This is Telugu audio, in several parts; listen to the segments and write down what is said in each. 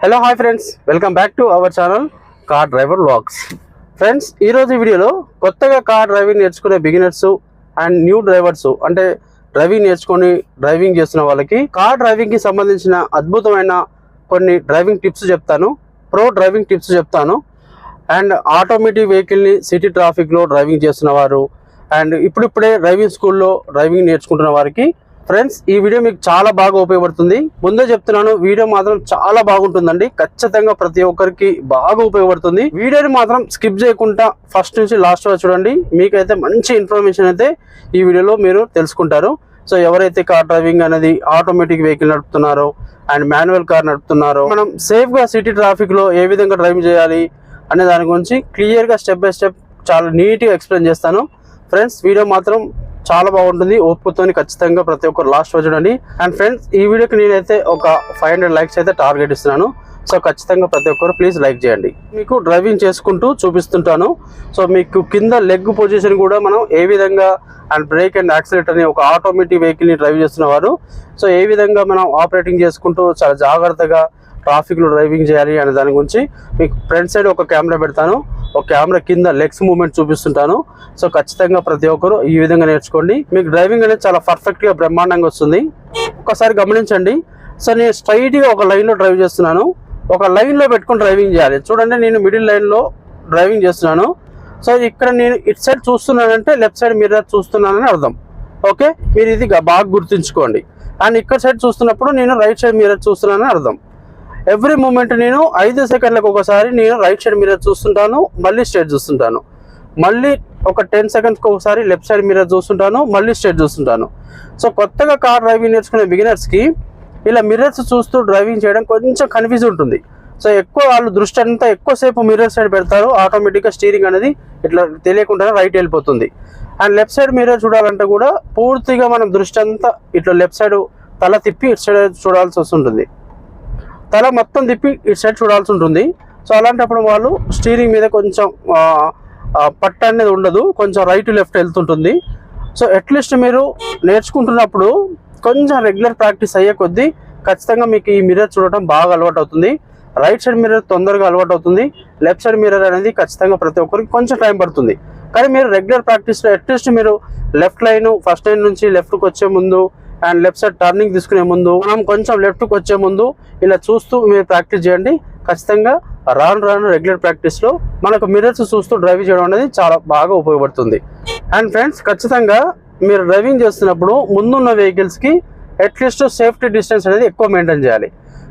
Hello hi friends welcome back to our channel car driver vlogs friends ఈరోజు వీడియోలో కొత్తగా కార్ డ్రైవింగ్ నేర్చుకునే బిగినర్స్ అండ్ న్యూ డ్రైవర్స్ అంటే డ్రైవింగ్ నేర్చుకొని డ్రైవింగ్ చేస్తున్న వాళ్ళకి కార్ డ్రైవింగ్కి సంబంధించిన అద్భుతమైన కొన్ని డ్రైవింగ్ టిప్స్ చెప్తాను. ప్రో డ్రైవింగ్ టిప్స్ చెప్తాను. అండ్ ఆటోమేటిక్ వెహికల్ని సిటీ ట్రాఫిక్లో డ్రైవింగ్ చేస్తున్న వారు. అండ్ ఇప్పుడిప్పుడే డ్రైవింగ్ స్కూల్లో డ్రైవింగ్ నేర్చుకుంటున్న వారికి ఫ్రెండ్స్ ఈ వీడియో మీకు చాలా బాగా ఉపయోగపడుతుంది. ముందే చెప్తున్నాను వీడియో మాత్రం చాలా బాగుంటుందండి. ఖచ్చితంగా ప్రతి ఒక్కరికి బాగా ఉపయోగపడుతుంది. వీడియోని మాత్రం స్కిప్ చేయకుండా ఫస్ట్ నుంచి లాస్ట్ వరకు చూడండి. మీకైతే మంచి ఇన్ఫర్మేషన్ అయితే ఈ వీడియోలో మీరు తెలుసుకుంటారు. సో ఎవరైతే కార్ డ్రైవింగ్ అనేది ఆటోమేటిక్ వెహికల్ నడుపుతున్నారో అండ్ మాన్యువల్ కార్ నడుపుతున్నారో మనం సేఫ్గా సిటీ ట్రాఫిక్లో ఏ విధంగా డ్రైవింగ్ చేయాలి అనే దాని గురించి క్లియర్గా స్టెప్ బై స్టెప్ చాలా నీట్గా ఎక్స్ప్లెయిన్ చేస్తాను. ఫ్రెండ్స్ వీడియో మాత్రం చాలా బాగుంటుంది. ఓపుతోని ఖచ్చితంగా ప్రతి ఒక్కరు లాస్ట్ చూడండి. అండ్ ఫ్రెండ్స్ ఈ వీడియోకి నేనైతే ఒక ఫైవ్ హండ్రెడ్ లైక్స్ అయితే టార్గెట్ ఇస్తున్నాను. సో ఖచ్చితంగా ప్రతి ఒక్కరు ప్లీజ్ లైక్ చేయండి. మీకు డ్రైవింగ్ చేసుకుంటూ చూపిస్తుంటాను. సో మీకు కింద లెగ్ పొజిషన్ కూడా మనం ఏ విధంగా అండ్ బ్రేక్ అండ్ యాక్సిలేటర్ని ఒక ఆటోమేటిక్ వెహికల్ని డ్రైవ్ చేస్తున్నవారు సో ఏ విధంగా మనం ఆపరేటింగ్ చేసుకుంటూ చాలా జాగ్రత్తగా ట్రాఫిక్లో డ్రైవింగ్ చేయాలి అనే దాని గురించి మీకు ఫ్రంట్ సైడ్ ఒక కెమెరా పెడతాను. ఒక కెమెరా కింద లెగ్స్ మూమెంట్ చూపిస్తుంటాను. సో ఖచ్చితంగా ప్రతి ఒక్కరు ఈ విధంగా నేర్చుకోండి. మీకు డ్రైవింగ్ అనేది చాలా పర్ఫెక్ట్గా బ్రహ్మాండంగా వస్తుంది. ఒకసారి గమనించండి. సో నేను స్ట్రైట్గా ఒక లైన్లో డ్రైవ్ చేస్తున్నాను. ఒక లైన్లో పెట్టుకుని డ్రైవింగ్ చేయాలి. చూడండి నేను మిడిల్ లైన్లో డ్రైవింగ్ చేస్తున్నాను. సో ఇక్కడ నేను ఇటు సైడ్ చూస్తున్నానంటే లెఫ్ట్ సైడ్ మీరు చూస్తున్నానని అర్థం. ఓకే మీరు ఇది బాగా గుర్తుంచుకోండి. అండ్ ఇక్కడ సైడ్ చూస్తున్నప్పుడు నేను రైట్ సైడ్ మీరు చూస్తున్నానని అర్థం. ఎవ్రీ మూమెంట్ నేను ఐదు సెకండ్లకు ఒకసారి నేను రైట్ సైడ్ మిర్రర్ చూస్తుంటాను మళ్ళీ స్ట్రేట్ చూస్తుంటాను. మళ్ళీ ఒక టెన్ సెకండ్స్కి ఒకసారి లెఫ్ట్ సైడ్ మిర్రర్ చూస్తుంటాను మళ్ళీ స్ట్రేట్ చూస్తుంటాను. సో కొత్తగా కార్ డ్రైవింగ్ నేర్చుకునే బిగినర్స్కి ఇలా మిర్రర్స్ చూస్తూ డ్రైవింగ్ చేయడం కొంచెం కన్ఫ్యూజ్ ఉంటుంది. సో ఎక్కువ వాళ్ళు దృష్టి అంతా ఎక్కువసేపు మిర్రర్ సైడ్ పెడతారు ఆటోమేటిక్గా స్టీరింగ్ అనేది ఇట్లా తెలియకుండానే రైట్ వెళ్ళిపోతుంది. అండ్ లెఫ్ట్ సైడ్ మిర్రర్ చూడాలంటే కూడా పూర్తిగా మనం దృష్టి అంతా ఇట్లా లెఫ్ట్ సైడ్ తల తిప్పి ఇటు సైడ్ చూడాల్సి వస్తుంటుంది. తల మొత్తం తిప్పి ఇటు సైడ్ చూడాల్సి ఉంటుంది. సో అలాంటప్పుడు వాళ్ళు స్టీరింగ్ మీద కొంచెం పట్ట అనేది ఉండదు. కొంచెం రైట్ లెఫ్ట్ వెళ్తుంటుంది. సో అట్లీస్ట్ మీరు నేర్చుకుంటున్నప్పుడు కొంచెం రెగ్యులర్ ప్రాక్టీస్ అయ్యే కొద్దీ ఖచ్చితంగా మీకు ఈ మిర్రర్ చూడటం బాగా అలవాటు అవుతుంది రైట్ సైడ్ మిర్రర్ తొందరగా అలవాటు అవుతుంది లెఫ్ట్ సైడ్ మిర్రర్ అనేది ఖచ్చితంగా ప్రతి ఒక్కరికి కొంచెం టైం పడుతుంది. కానీ మీరు రెగ్యులర్ ప్రాక్టీస్లో అట్లీస్ట్ మీరు లెఫ్ట్ లైన్ ఫస్ట్ లైన్ నుంచి లెఫ్ట్కి వచ్చే ముందు అండ్ లెఫ్ట్ సైడ్ టర్నింగ్ తీసుకునే ముందు మనం కొంచెం లెఫ్ట్కి వచ్చే ముందు ఇలా చూస్తూ మీరు ప్రాక్టీస్ చేయండి. ఖచ్చితంగా రాను రాను రెగ్యులర్ ప్రాక్టీస్లో మనకు మిర్రర్స్ చూస్తూ డ్రైవ్ చేయడం అనేది చాలా బాగా ఉపయోగపడుతుంది. అండ్ ఫ్రెండ్స్ ఖచ్చితంగా మీరు డ్రైవింగ్ చేస్తున్నప్పుడు ముందున్న వెహికల్స్కి అట్లీస్ట్ సేఫ్టీ డిస్టెన్స్ అనేది ఎక్కువ మెయింటైన్ చేయాలి.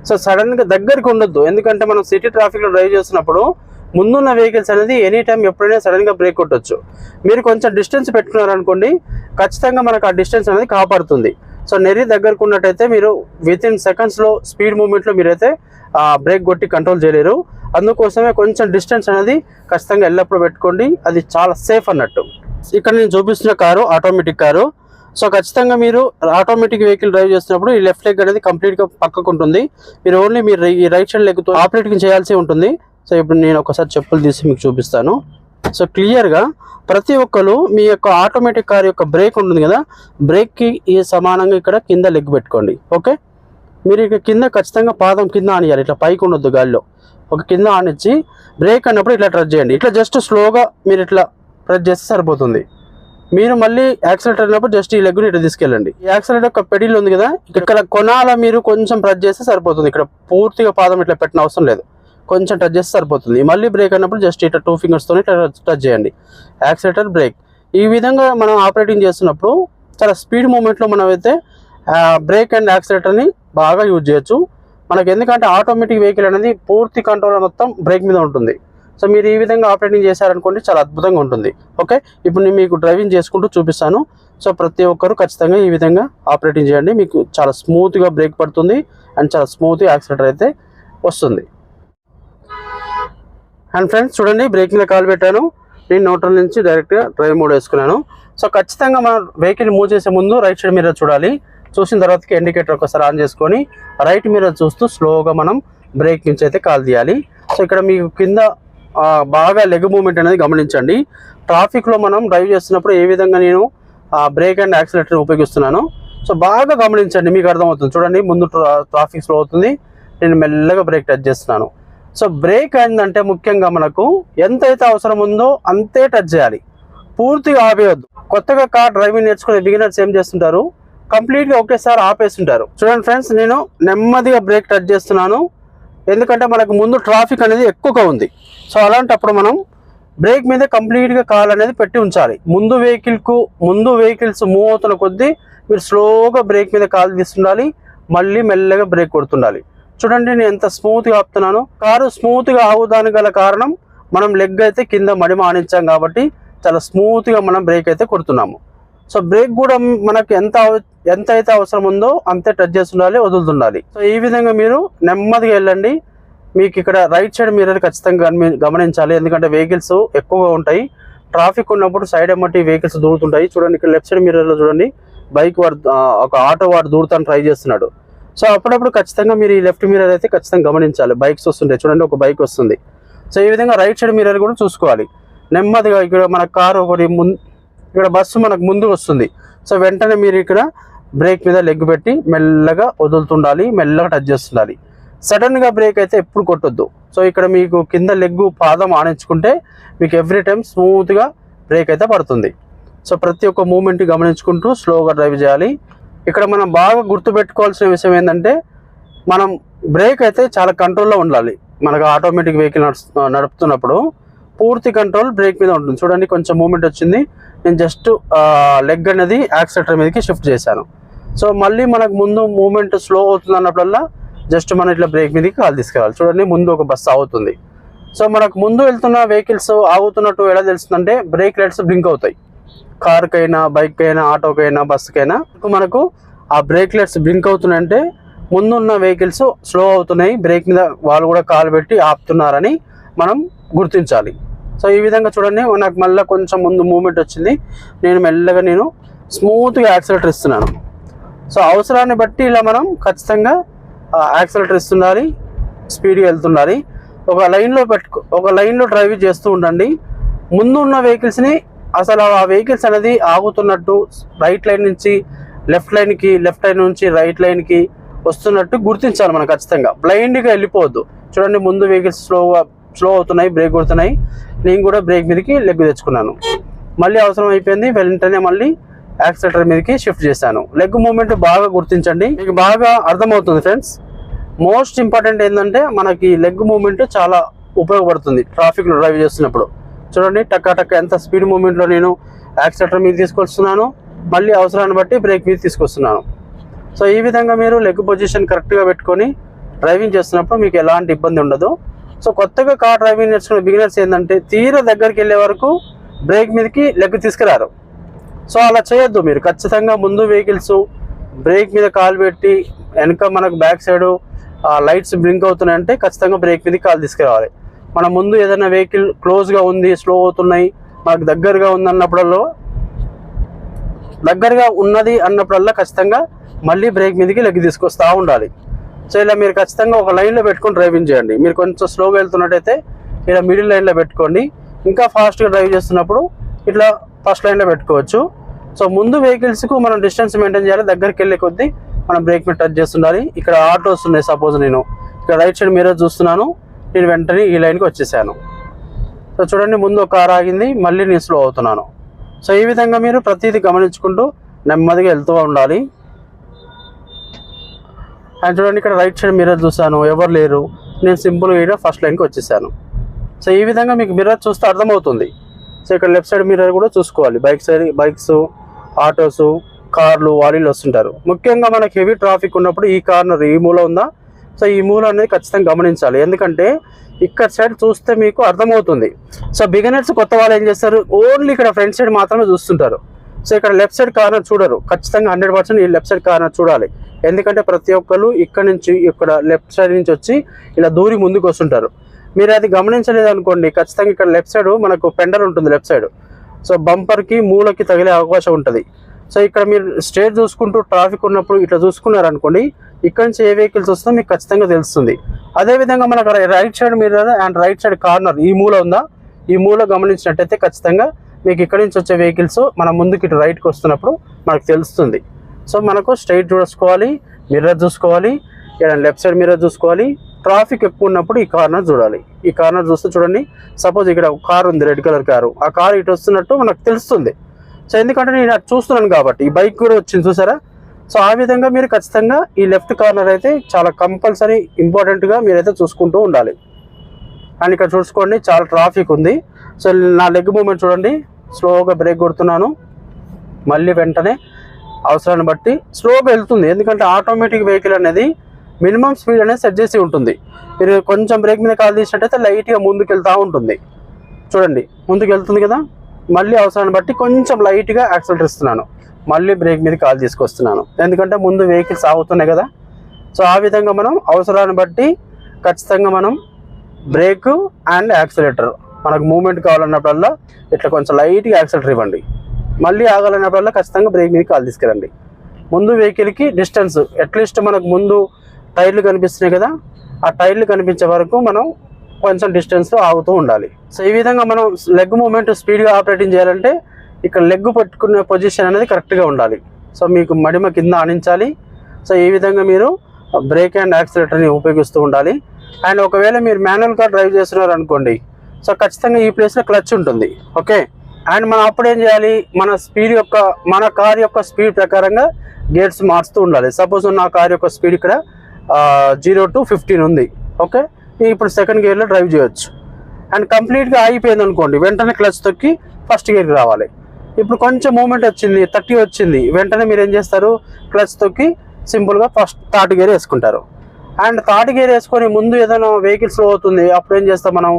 సో సడన్గా దగ్గరికి ఉండొద్దు. ఎందుకంటే మనం సిటీ ట్రాఫిక్లో డ్రైవ్ చేస్తున్నప్పుడు ముందున్న వెహికల్స్ అనేది ఎనీ టైం ఎప్పుడైనా సడన్గా బ్రేక్ కొట్టొచ్చు. మీరు కొంచెం డిస్టెన్స్ పెట్టుకున్నారనుకోండి ఖచ్చితంగా మనకు ఆ డిస్టెన్స్ అనేది కాపాడుతుంది. సో నెరి దగ్గరకు ఉన్నట్టయితే మీరు విత్ ఇన్ సెకండ్స్లో స్పీడ్ మూమెంట్లో మీరైతే బ్రేక్ కొట్టి కంట్రోల్ చేయలేరు. అందుకోసమే కొంచెం డిస్టెన్స్ అనేది ఖచ్చితంగా ఎల్లప్పుడూ పెట్టుకోండి. అది చాలా సేఫ్ అన్నట్టు. ఇక్కడ నేను చూపిస్తున్న కారు ఆటోమేటిక్ కారు. సో ఖచ్చితంగా మీరు ఆటోమేటిక్ వెహికల్ డ్రైవ్ చేస్తున్నప్పుడు ఈ లెఫ్ట్ లెగ్ అనేది కంప్లీట్గా పక్కకు ఉంటుంది. మీరు ఓన్లీ మీరు ఈ రైట్ సైడ్ లెగ్తో ఆపరేటింగ్ చేయాల్సి ఉంటుంది. సో ఇప్పుడు నేను ఒకసారి చెప్పులు తీసి మీకు చూపిస్తాను. సో క్లియర్గా ప్రతి ఒక్కరు మీ యొక్క ఆటోమేటిక్ కార్ యొక్క బ్రేక్ ఉంటుంది కదా బ్రేక్కి ఈ సమానంగా ఇక్కడ కింద లెగ్ పెట్టుకోండి ఓకే మీరు ఇక కింద ఖచ్చితంగా పాదం కింద ఆనియాలి ఇట్లా పైకి ఉండొద్దు గాల్లో. ఒక కింద ఆనిచ్చి బ్రేక్ అన్నప్పుడు ఇట్లా ట్రచ్ చేయండి. ఇట్లా జస్ట్ స్లోగా మీరు ఇట్లా ప్రెస్ చేస్తే సరిపోతుంది. మీరు మళ్ళీ యాక్సిలేటర్ అయినప్పుడు జస్ట్ ఈ లెగ్గుని ఇట్లా తీసుకెళ్ళండి. ఈ యాక్సిలేటర్ ఒక పెడిల్ ఉంది కదా ఇక్కడ కొనాల మీరు కొంచెం ప్రెస్ చేస్తే సరిపోతుంది. ఇక్కడ పూర్తిగా పాదం ఇట్లా పెట్టిన అవసరం లేదు. కొంచెం టచ్ చేస్తే సరిపోతుంది. మళ్ళీ బ్రేక్ అయినప్పుడు జస్ట్ ఇట్లా టూ ఫింగర్స్తో ఇట్లా టచ్ చేయండి. యాక్సిలేటర్ బ్రేక్ ఈ విధంగా మనం ఆపరేటింగ్ చేస్తున్నప్పుడు చాలా స్పీడ్ మూమెంట్లో మనం అయితే బ్రేక్ అండ్ యాక్సిలేటర్ని బాగా యూజ్ చేయొచ్చు. మనకు ఎందుకంటే ఆటోమేటిక్ వెహికల్ అనేది పూర్తి కంట్రోల్ మొత్తం బ్రేక్ మీద ఉంటుంది. సో మీరు ఈ విధంగా ఆపరేటింగ్ చేశారనుకోండి చాలా అద్భుతంగా ఉంటుంది. ఓకే? ఇప్పుడు నేను మీకు డ్రైవింగ్ చేసుకుంటూ చూపిస్తాను. సో ప్రతి ఒక్కరు ఖచ్చితంగా ఈ విధంగా ఆపరేటింగ్ చేయండి. మీకు చాలా స్మూత్గా బ్రేక్ పడుతుంది. అండ్ చాలా స్మూత్గా యాక్సిలేటర్ అయితే వస్తుంది. అండ్ ఫ్రెండ్స్ చూడండి బ్రేక్ మీద కాల్ పెట్టాను. నేను న్యూట్రల్ నుంచి డైరెక్ట్గా డ్రైవ్ మోడ్ వేసుకున్నాను. సో ఖచ్చితంగా మనం వెహికల్ మూవ్ చేసే ముందు రైట్ సైడ్ మిర్రర్ చూడాలి. చూసిన తర్వాతకి ఇండికేటర్ ఒకసారి ఆన్ చేసుకొని రైట్ మిర్రర్ చూస్తూ స్లోగా మనం బ్రేక్ నుంచి అయితే కాల్ తీయాలి. సో ఇక్కడ మీకు కింద బాగా లెగ్ మూమెంట్ అనేది గమనించండి. ట్రాఫిక్లో మనం డ్రైవ్ చేస్తున్నప్పుడు ఏ విధంగా నేను బ్రేక్ అండ్ యాక్సిలేటర్ ఉపయోగిస్తున్నాను సో బాగా గమనించండి. మీకు అర్థమవుతుంది. చూడండి ముందు ట్రా- ట్రాఫిక్ స్లో అవుతుంది. నేను మెల్లగా బ్రేక్ టచ్ చేస్తున్నాను. సో బ్రేక్ అయిందంటే ముఖ్యంగా మనకు ఎంతైతే అవసరం ఉందో అంతే టచ్ చేయాలి. పూర్తిగా ఆపేయద్దు. కొత్తగా కార్ డ్రైవింగ్ నేర్చుకునే బిగినర్స్ ఏం చేస్తుంటారు? కంప్లీట్గా ఒకేసారి ఆపేస్తుంటారు. చూడండి ఫ్రెండ్స్ నేను నెమ్మదిగా బ్రేక్ టచ్ చేస్తున్నాను. ఎందుకంటే మనకు ముందు ట్రాఫిక్ అనేది ఎక్కువగా ఉంది. సో అలాంటప్పుడు మనం బ్రేక్ మీద కంప్లీట్గా కాల్ అనేది పెట్టి ఉంచాలి. ముందు వెహికల్కు ముందు వెహికల్స్ మూవ్ అవుతున్న కొద్దీ మీరు స్లోగా బ్రేక్ మీద కాల్ తీస్తుండాలి. మళ్ళీ మెల్లగా బ్రేక్ కొడుతుండాలి. చూడండి నేను ఎంత స్మూత్గా ఆపుతున్నాను. కారు స్మూత్గా ఆగుదానికి గల కారణం మనం లెగ్ అయితే కింద మడిమ ఆనించాం కాబట్టి చాలా స్మూత్గా మనం బ్రేక్ అయితే కొడుతున్నాము. సో బ్రేక్ కూడా మనకు ఎంత ఎంత అయితే అవసరం ఉందో అంతే టచ్ చేస్తుండాలి వదులుతుండాలి. సో ఈ విధంగా మీరు నెమ్మదిగా వెళ్ళండి. మీకు ఇక్కడ రైట్ సైడ్ మిర్రర్ ఖచ్చితంగా గమని- గమనించాలి. ఎందుకంటే వెహికల్స్ ఎక్కువగా ఉంటాయి. ట్రాఫిక్ ఉన్నప్పుడు సైడ్ ఎమ్మటి వెహికల్స్ దూరుతుంటాయి. చూడండి ఇక్కడ లెఫ్ట్ సైడ్ మిర్రర్లో చూడండి. బైక్ వాడు ఒక ఆటో వాడు దూరుతాను ట్రై చేస్తున్నాడు. సో అప్పుడప్పుడు ఖచ్చితంగా మీరు ఈ లెఫ్ట్ మిర్రర్ అయితే ఖచ్చితంగా గమనించాలి. బైక్స్ వస్తుంటాయి చూడండి ఒక బైక్ వస్తుంది. సో ఈ విధంగా రైట్ సైడ్ మిర్రర్ కూడా చూసుకోవాలి. నెమ్మదిగా ఇక్కడ మన కారు ఒకటి ముందు ఇక్కడ బస్సు మనకు ముందు వస్తుంది. సో వెంటనే మీరు ఇక్కడ బ్రేక్ మీద లెగ్ పెట్టి మెల్లగా వదులుతుండాలి మెల్లగా టచ్ చేస్తుండాలి. సడన్గా బ్రేక్ అయితే ఎప్పుడు కొట్టొద్దు. సో ఇక్కడ మీకు కింద లెగ్ పాదం ఆనించుకుంటే మీకు ఎవ్రీ టైం స్మూత్గా బ్రేక్ అయితే పడుతుంది. సో ప్రతి ఒక్క మూమెంట్ గమనించుకుంటూ స్లోగా డ్రైవ్ చేయాలి. ఇక్కడ మనం బాగా గుర్తుపెట్టుకోవాల్సిన విషయం ఏంటంటే మనం బ్రేక్ అయితే చాలా కంట్రోల్లో ఉండాలి. మనకు ఆటోమేటిక్ వెహికల్ నడుపుతున్నప్పుడు పూర్తి కంట్రోల్ బ్రేక్ మీద ఉంటుంది. చూడండి కొంచెం మూమెంట్ వచ్చింది. నేను జస్ట్ లెగ్ అనేది యాక్సిలేటర్ మీదకి షిఫ్ట్ చేశాను. సో మళ్ళీ మనకు ముందు మూమెంట్ స్లో అవుతుంది అన్నప్పుడల్లా జస్ట్ మనం ఇట్లా బ్రేక్ మీదకి కాలు తీసుకెళ్ళాలి. చూడండి ముందు ఒక బస్సు ఆగుతుంది. సో మనకు ముందు వెళ్తున్న వెహికల్స్ ఆగుతున్నట్టు ఎలా తెలుస్తుందంటే బ్రేక్ లైట్స్ బ్లింక్ అవుతాయి. కార్కైనా బైక్ అయినా ఆటోకైనా బస్సుకైనా మనకు ఆ బ్రేక్ లైట్స్ బ్లింక్ అవుతున్నాయంటే ముందున్న వెహికల్స్ స్లో అవుతున్నాయి. బ్రేక్ మీద వాళ్ళు కూడా కాలు పెట్టి ఆపుతున్నారని మనం గుర్తించాలి. సో ఈ విధంగా చూడండి. నాకు మళ్ళీ కొంచెం ముందు మూమెంట్ వచ్చింది. నేను మెల్లగా నేను స్మూత్గా యాక్సిలేటర్ ఇస్తున్నాను. సో అవసరాన్ని బట్టి ఇలా మనం ఖచ్చితంగా యాక్సిలేటర్ ఇస్తుండాలి. స్పీడ్గా వెళ్తుండాలి. ఒక లైన్లో పెట్టుకో ఒక లైన్లో డ్రైవ్ చేస్తూ ఉండండి. ముందు ఉన్న వెహికల్స్ని అసలు ఆ వెహికల్స్ అనేది ఆగుతున్నట్టు రైట్ లైన్ నుంచి లెఫ్ట్ లైన్కి లెఫ్ట్ లైన్ నుంచి రైట్ లైన్కి వస్తున్నట్టు గుర్తించాలి మనం ఖచ్చితంగా. బ్లైండ్గా వెళ్ళిపోవద్దు. చూడండి ముందు వెహికల్స్ స్లోగా స్లో అవుతున్నాయి బ్రేక్ కొడుతున్నాయి. నేను కూడా బ్రేక్ మీదకి లెగ్ తెచ్చుకున్నాను. మళ్ళీ అవసరం అయిపోయింది వెంటనే మళ్ళీ యాక్సిలేటర్ మీదకి షిఫ్ట్ చేశాను. లెగ్ మూమెంట్ బాగా గుర్తించండి. మీకు బాగా అర్థమవుతుంది ఫ్రెండ్స్ మోస్ట్ ఇంపార్టెంట్ ఏంటంటే మనకి లెగ్ మూమెంట్ చాలా ఉపయోగపడుతుంది ట్రాఫిక్లో డ్రైవ్ చేస్తున్నప్పుడు. చూడండి టక్క టక్క ఎంత స్పీడ్ మూమెంట్లో నేను యాక్సిలేటర్ మీద తీసుకొస్తున్నాను. మళ్ళీ అవసరాన్ని బట్టి బ్రేక్ మీద తీసుకొస్తున్నాను. సో ఈ విధంగా మీరు లెగ్ పొజిషన్ కరెక్ట్గా పెట్టుకొని డ్రైవింగ్ చేస్తున్నప్పుడు మీకు ఎలాంటి ఇబ్బంది ఉండదు. సో కొత్తగా కార్ డ్రైవింగ్ నేర్చుకునే బిగినర్స్ ఏంటంటే తీర దగ్గరికి వెళ్ళే వరకు బ్రేక్ మీదకి లెగ్ తీసుకురారు. సో అలా చేయొద్దు మీరు. ఖచ్చితంగా ముందు వెహికల్స్ బ్రేక్ మీద కాలు పెట్టి వెనక మనకు బ్యాక్ సైడ్ లైట్స్ బ్లింక్ అవుతున్నాయంటే ఖచ్చితంగా బ్రేక్ మీద కాలు తీసుకురావాలి. మన ముందు ఏదైనా వెహికల్ క్లోజ్గా ఉంది స్లో అవుతున్నాయి మనకు దగ్గరగా ఉంది అన్నప్పుడల్లో దగ్గరగా ఉన్నది అన్నప్పుడల్లా ఖచ్చితంగా మళ్ళీ బ్రేక్ మీదకి లెగ్ తీసుకొస్తా ఉండాలి. సో ఇలా మీరు ఖచ్చితంగా ఒక లైన్లో పెట్టుకొని డ్రైవింగ్ చేయండి. మీరు కొంచెం స్లోగా వెళ్తున్నట్టయితే ఇలా మిడిల్ లైన్లో పెట్టుకోండి. ఇంకా ఫాస్ట్గా డ్రైవ్ చేస్తున్నప్పుడు ఇట్లా ఫస్ట్ లైన్లో పెట్టుకోవచ్చు. సో ముందు వెహికల్స్కు మనం డిస్టెన్స్ మెయింటైన్ చేయాలి. దగ్గరికి వెళ్ళే కొద్దీ మనం బ్రేక్ మీద టచ్ చేస్తుండాలి. ఇక్కడ ఆటోస్ ఉన్నాయి. సపోజ్ నేను ఇక్కడ రైట్ సైడ్ మీరే చూస్తున్నాను. నేను వెంటనే ఈ లైన్కి వచ్చేసాను. సో చూడండి ముందు ఒక కార్ ఆగింది మళ్ళీ నేను స్లో అవుతున్నాను. సో ఈ విధంగా మీరు ప్రతిదీ గమనించుకుంటూ నెమ్మదిగా వెళ్తూ ఉండాలి. అండ్ చూడండి ఇక్కడ రైట్ సైడ్ మిర్రర్ చూసాను ఎవరు లేరు. నేను సింపుల్గా ఇక్కడ ఫస్ట్ లైన్కి వచ్చేసాను. సో ఈ విధంగా మీకు మిర్రర్ చూస్తే అర్థమవుతుంది. సో ఇక్కడ లెఫ్ట్ సైడ్ మిర్రర్ కూడా చూసుకోవాలి. బైక్ సైడ్ బైక్స్ ఆటోస్ కార్లు వాలీలు వస్తుంటారు. ముఖ్యంగా మనకి హెవీ ట్రాఫిక్ ఉన్నప్పుడు ఈ కార్నర్ ఈ మూల ఉందా? సో ఈ మూల అనేది ఖచ్చితంగా గమనించాలి. ఎందుకంటే ఇక్కడ సైడ్ చూస్తే మీకు అర్థమవుతుంది. సో బిగినర్స్ కొత్త వాళ్ళు ఏం చేస్తారు? ఓన్లీ ఇక్కడ ఫ్రంట్ సైడ్ మాత్రమే చూస్తుంటారు. సో ఇక్కడ లెఫ్ట్ సైడ్ కార్నర్ చూడరు. ఖచ్చితంగా హండ్రెడ్ పర్సెంట్ ఈ లెఫ్ట్ సైడ్ కార్నర్ చూడాలి. ఎందుకంటే ప్రతి ఒక్కరు ఇక్కడ నుంచి ఇక్కడ లెఫ్ట్ సైడ్ నుంచి వచ్చి ఇలా దూరి ముందుకు వస్తుంటారు. మీరు అది గమనించలేదు అనుకోండి ఖచ్చితంగా ఇక్కడ లెఫ్ట్ సైడ్ మనకు పెండర్ ఉంటుంది లెఫ్ట్ సైడ్. సో బంపర్కి మూలకి తగిలే అవకాశం ఉంటుంది. సో ఇక్కడ మీరు స్టేట్ చూసుకుంటూ ట్రాఫిక్ ఉన్నప్పుడు ఇట్లా చూసుకున్నారనుకోండి ఇక్కడ నుంచి ఏ వెహికల్స్ వస్తుందో మీకు ఖచ్చితంగా తెలుస్తుంది. అదేవిధంగా మనకు right side mirror and right side corner ఈ మూల ఉందా? ఈ మూల గమనించినట్టయితే ఖచ్చితంగా మీకు ఇక్కడ నుంచి వచ్చే వెహికల్స్ మన ముందుకి ఇటు రైట్కి వస్తున్నప్పుడు మనకు తెలుస్తుంది. సో మనకు స్ట్రైట్ చూసుకోవాలి మిర్రర్ చూసుకోవాలి లెఫ్ట్ సైడ్ మిర్రర్ చూసుకోవాలి ట్రాఫిక్ ఎక్కువ ఉన్నప్పుడు ఈ కార్నర్ చూడాలి. ఈ కార్నర్ చూస్తే చూడండి సపోజ్ ఇక్కడ కార్ ఉంది రెడ్ కలర్ కారు ఆ కార్ ఇటు వస్తున్నట్టు మనకు తెలుస్తుంది. సో ఎందుకంటే నేను అటు చూస్తున్నాను కాబట్టి ఈ బైక్ కూడా వచ్చింది చూసారా? సో ఆ విధంగా మీరు ఖచ్చితంగా ఈ లెఫ్ట్ కార్నర్ అయితే చాలా కంపల్సరీ ఇంపార్టెంట్గా మీరైతే చూసుకుంటూ ఉండాలి. అండ్ ఇక్కడ చూసుకోండి చాలా ట్రాఫిక్ ఉంది. సో నా లెగ్ మూమెంట్ చూడండి. స్లోగా బ్రేక్ కొడుతున్నాను. మళ్ళీ వెంటనే అవసరాన్ని బట్టి స్లోగా వెళ్తుంది. ఎందుకంటే ఆటోమేటిక్ వెహికల్ అనేది మినిమం స్పీడ్ అనేది సెట్ చేసి ఉంటుంది. మీరు కొంచెం బ్రేక్ మీద కాల్ తీసినట్టయితే లైట్గా ముందుకు వెళ్తూ ఉంటుంది. చూడండి ముందుకు వెళ్తుంది కదా? మళ్ళీ అవసరాన్ని బట్టి కొంచెం లైట్గా యాక్సిలేటర్ ఇస్తున్నాను. మళ్ళీ బ్రేక్ మీద కాల్ తీసుకొస్తున్నాను. ఎందుకంటే ముందు వెహికల్స్ ఆగుతున్నాయి కదా. సో ఆ విధంగా మనం అవసరాన్ని బట్టి ఖచ్చితంగా మనం బ్రేక్ అండ్ యాక్సిలేటర్ మనకు మూమెంట్ కావాలన్నప్పుడల్లా ఇట్లా కొంచెం లైట్గా యాక్సిలేటర్ ఇవ్వండి. మళ్ళీ ఆగాలన్నప్పుడల్లా ఖచ్చితంగా బ్రేక్ మీద కాల్ తీసుకెళ్ళండి ముందు వెహికల్కి డిస్టెన్స్ అట్లీస్ట్ మనకు ముందు టైర్లు కనిపిస్తున్నాయి కదా. ఆ టైర్లు కనిపించే వరకు మనం కొంచెం డిస్టెన్స్లో ఆగుతూ ఉండాలి. సో ఈ విధంగా మనం లెగ్ మూమెంట్ స్పీడ్గా ఆపరేటింగ్ చేయాలంటే ఇక్కడ లెగ్ పట్టుకునే పొజిషన్ అనేది కరెక్ట్గా ఉండాలి. సో మీకు మడిమ కింద ఆనించాలి. సో ఈ విధంగా మీరు బ్రేక్ అండ్ యాక్సిలేటర్ని ఉపయోగిస్తూ ఉండాలి. అండ్ ఒకవేళ మీరు మాన్యువల్గా డ్రైవ్ చేస్తున్నారు అనుకోండి సో ఖచ్చితంగా ఈ ప్లేస్లో క్లచ్ ఉంటుంది. ఓకే అండ్ మనం అప్పుడు ఏం చేయాలి? మన స్పీడ్ యొక్క మన కార్ యొక్క స్పీడ్ ప్రకారంగా గేట్స్ మార్చుతూ ఉండాలి. సపోజ్ నా కార్ యొక్క స్పీడ్ ఇక్కడ జీరో టు ఫిఫ్టీన్ ఉంది. ఓకే ఇప్పుడు సెకండ్ గేర్లో డ్రైవ్ చేయొచ్చు. అండ్ కంప్లీట్గా ఆగిపోయింది అనుకోండి వెంటనే క్లచ్ తొక్కి ఫస్ట్ గేర్కి రావాలి. ఇప్పుడు కొంచెం మూమెంట్ వచ్చింది థర్టీ వచ్చింది. వెంటనే మీరు ఏం చేస్తారు? క్లచ్ తొక్కి సింపుల్గా ఫస్ట్ థర్డ్ గేర్ వేసుకుంటారు. అండ్ థర్డ్ గేర్ వేసుకొని ముందు ఏదైనా వెహికల్ స్లో అవుతుంది అప్పుడు ఏం చేస్తాం మనం?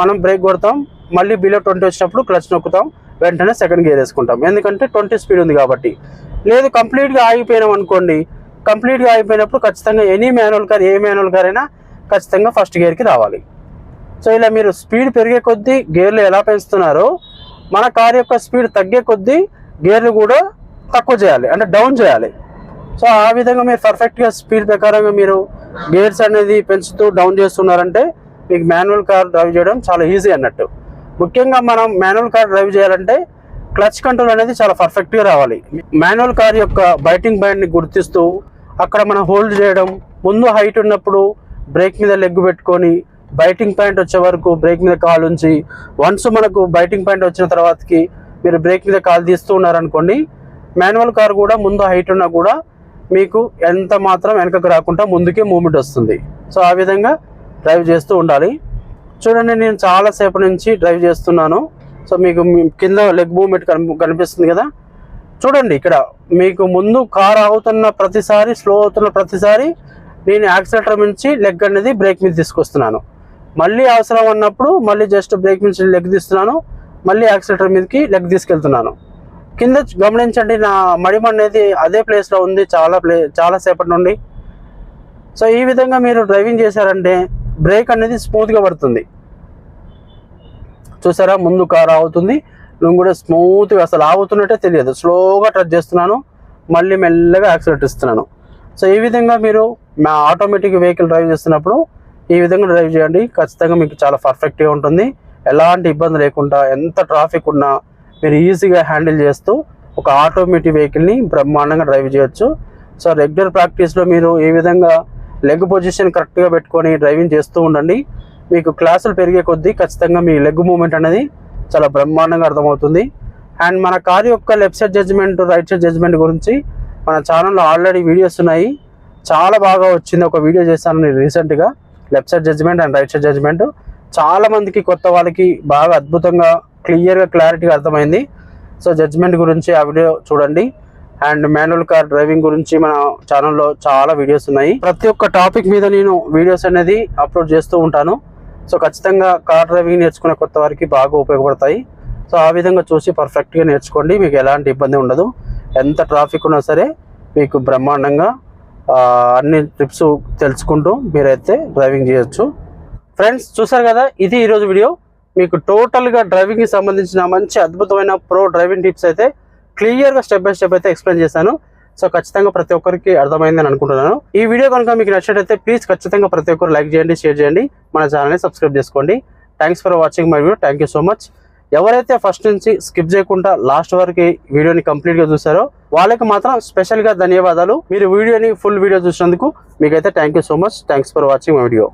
మనం బ్రేక్ కొడతాం మళ్ళీ బిలో ట్వంటీ వచ్చినప్పుడు క్లచ్ నొక్కుతాం వెంటనే సెకండ్ గేర్ వేసుకుంటాం. ఎందుకంటే ట్వంటీ స్పీడ్ ఉంది కాబట్టి. లేదు కంప్లీట్గా ఆగిపోయినాం అనుకోండి కంప్లీట్గా ఆగిపోయినప్పుడు ఖచ్చితంగా ఎనీ మాన్యువల్ కార్ ఏ మాన్యువల్ కార్ అయినా ఖచ్చితంగా ఫస్ట్ గేర్కి రావాలి. సో ఇలా మీరు స్పీడ్ పెరిగే కొద్దీ గేర్లు ఎలా పెంచుతున్నారో మన కార్ యొక్క స్పీడ్ తగ్గే కొద్దీ గేర్లు కూడా తక్కువ చేయాలి అంటే డౌన్ చేయాలి. సో ఆ విధంగా మీరు పర్ఫెక్ట్గా స్పీడ్ ప్రకారంగా మీరు గేర్స్ అనేది పెంచుతూ డౌన్ చేస్తున్నారంటే మీకు మాన్యువల్ కార్ డ్రైవ్ చేయడం చాలా ఈజీ అన్నట్టు. ముఖ్యంగా మనం మాన్యువల్ కార్ డ్రైవ్ చేయాలంటే క్లచ్ కంట్రోల్ అనేది చాలా పర్ఫెక్ట్గా రావాలి. మాన్యువల్ కార్ యొక్క బైటింగ్ బ్యాండ్ని గుర్తిస్తూ అక్కడ మనం హోల్డ్ చేయడం ముందు హైట్ ఉన్నప్పుడు బ్రేక్ మీద లెగ్ పెట్టుకొని బైటింగ్ పాయింట్ వచ్చే వరకు బ్రేక్ మీద కాల్ ఉంచి వన్స్ మనకు బైటింగ్ పాయింట్ వచ్చిన తర్వాతకి మీరు బ్రేక్ మీద కాల్ తీస్తూ ఉన్నారనుకోండి మాన్యువల్ కార్ కూడా ముందు హైట్ ఉన్నా కూడా మీకు ఎంత మాత్రం వెనకకు రాకుండా ముందుకే మూమెంట్ వస్తుంది. సో ఆ విధంగా డ్రైవ్ చేస్తూ ఉండాలి. చూడండి నేను చాలాసేపు నుంచి డ్రైవ్ చేస్తున్నాను. సో మీకు కింద లెగ్ మూమెంట్ కనిపిస్తుంది కదా? చూడండి ఇక్కడ మీకు ముందు కార్ ఆగుతున్న ప్రతిసారి స్లో అవుతున్న ప్రతిసారి నేను యాక్సిలేటర్ నుంచి లెగ్ అనేది బ్రేక్ మీద తీసుకొస్తున్నాను. మళ్ళీ అవసరం అన్నప్పుడు మళ్ళీ జస్ట్ బ్రేక్ నుంచి లెగ్ తీస్తున్నాను మళ్ళీ యాక్సిలేటర్ మీదకి లెగ్ తీసుకెళ్తున్నాను. కింద గమనించండి నా మడిమ అనేది అదే ప్లేస్లో ఉంది చాలా ప్లే చాలా సేపటి నుండి. సో ఈ విధంగా మీరు డ్రైవింగ్ చేశారంటే బ్రేక్ అనేది స్మూత్గా పడుతుంది. చూసారా ముందు కారు ఆగుతుంది నువ్వు కూడా స్మూత్గా అసలు ఆగుతున్నట్టే తెలియదు. స్లోగా టచ్ చేస్తున్నాను మళ్ళీ మెల్లగా యాక్సిలేట్ ఇస్తున్నాను. సో ఈ విధంగా మీరు మా ఆటోమేటిక్ వెహికల్ డ్రైవ్ చేస్తున్నప్పుడు ఈ విధంగా డ్రైవ్ చేయండి. ఖచ్చితంగా మీకు చాలా పర్ఫెక్ట్గా ఉంటుంది. ఎలాంటి ఇబ్బంది లేకుండా ఎంత ట్రాఫిక్ ఉన్నా మీరు ఈజీగా హ్యాండిల్ చేస్తూ ఒక ఆటోమేటిక్ వెహికల్ని బ్రహ్మాండంగా డ్రైవ్ చేయొచ్చు. సో రెగ్యులర్ ప్రాక్టీస్లో మీరు ఏ విధంగా లెగ్ పొజిషన్ కరెక్ట్గా పెట్టుకొని డ్రైవింగ్ చేస్తూ ఉండండి. మీకు క్లాసులు పెరిగే కొద్దీ ఖచ్చితంగా మీ లెగ్ మూమెంట్ అనేది చాలా బ్రహ్మాండంగా అర్థమవుతుంది. అండ్ మన కార్ యొక్క left side judgement right side judgement గురించి మన ఛానల్లో ఆల్రెడీ వీడియోస్ ఉన్నాయి. చాలా బాగా వచ్చింది. ఒక వీడియో చేశాను నేను రీసెంట్గా left side judgement and right side judgement. చాలా మందికి కొత్త వాళ్ళకి బాగా అద్భుతంగా క్లియర్గా క్లారిటీగా అర్థమైంది. సో జడ్జ్మెంట్ గురించి ఆ వీడియో చూడండి. అండ్ మాన్యువల్ కార్ డ్రైవింగ్ గురించి మన ఛానల్లో చాలా వీడియోస్ ఉన్నాయి. ప్రతి ఒక్క టాపిక్ మీద నేను వీడియోస్ అనేది అప్లోడ్ చేస్తూ ఉంటాను. సో ఖచ్చితంగా కార్ డ్రైవింగ్ నేర్చుకునే కొత్త వారికి బాగా ఉపయోగపడతాయి. సో ఆ విధంగా చూసి పర్ఫెక్ట్గా నేర్చుకోండి. మీకు ఎలాంటి ఇబ్బంది ఉండదు. ఎంత ట్రాఫిక్ ఉన్నా సరే మీకు బ్రహ్మాండంగా అన్ని ట్రిప్స్ తెలుసుకుంటూ మీరైతే డ్రైవింగ్ చేయొచ్చు. ఫ్రెండ్స్ చూసారు కదా? ఇది ఈరోజు వీడియో మీకు టోటల్గా డ్రైవింగ్కి సంబంధించిన మంచి అద్భుతమైన ప్రో డ్రైవింగ్ టిప్స్ అయితే క్లియర్గా స్టెప్ బై స్టెప్ అయితే ఎక్స్ప్లెయిన్ చేశాను. సో ఖచ్చితంగా ప్రతి ఒక్కరికి అర్థమైందని అనుకుంటున్నాను. ఈ వీడియో కనుక మీకు నచ్చినట్లయితే ప్లీజ్ ఖచ్చితంగా ప్రతి ఒక్కరు లైక్ చేయండి షేర్ చేయండి. మన ఛానల్ని సబ్స్క్రైబ్ చేసుకోండి. Thanks for watching my video thank you so much ఎవరైతే ఫస్ట్ నుంచి స్కిప్ చేయకుండా లాస్ట్ వరకు వీడియోని కంప్లీట్గా చూసారో వాళ్ళకి మాత్రం స్పెషల్గా ధన్యవాదాలు. మీరు వీడియోని ఫుల్ వీడియో చూసినందుకు మీకైతే thank you so much thanks for watching my video